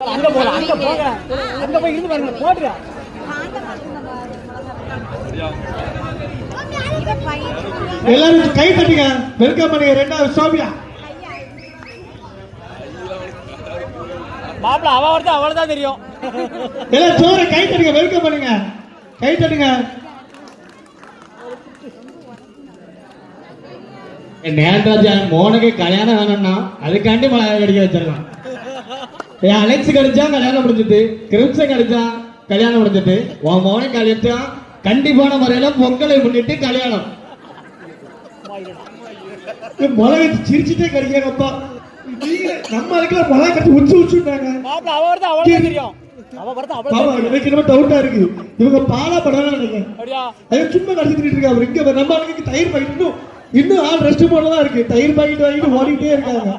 அங்க போல அங்க போங்க அங்க போய் இருந்து பாருங்க போட்டுங்க எல்லாரும் கை தட்டுங்க. வெல்கம் பண்ணுங்க ரெண்டாவது சோபியா. மாப்பிள அவ ஒருத்தர் அவளை தான் தெரியும். எல்லாம் சோற கை தட்டுங்க வெல்கம் பண்ணுங்க. கை தட்டுங்க. நேரராஜா மோனுக்கு கல்யாணம் வேணும்னா அதுக்காண்டி மழை கடிக்க வச்சிடலாம் என் அலெக்ஸ் கிடைச்சா கல்யாணம் முடிஞ்சிட்டு கிரிப்ஸ கிடைச்சா கல்யாணம் முடிஞ்சிட்டு உன் மோனை கழிச்சா கண்டிப்பான முறையில பொங்கலை முன்னிட்டு கல்யாணம். மிளகை சிரிச்சுட்டே கடிக்கிறாங்கப்பா நீங்க நம்ம அதுக்குள்ள மிளகா கட்டி உச்சு உச்சுட்டாங்க மாப்பிள அவ ஒருத்தர் அவளை தான் தெரியும். டவுட்டா இருக்கு. இவங்க பாலா படம் நினைக்கிறேன் சும்மா கடத்திட்டு இருக்காங்க. அவர் இங்க நம்ம தயிர் பாக்கெட் இன்னும் ஆள் ரெஸ்ட் மோட்ல தான் இருக்கு. தயிர் பாக்கெட் வாங்கிட்டு ஓடிட்டே இருக்காங்க.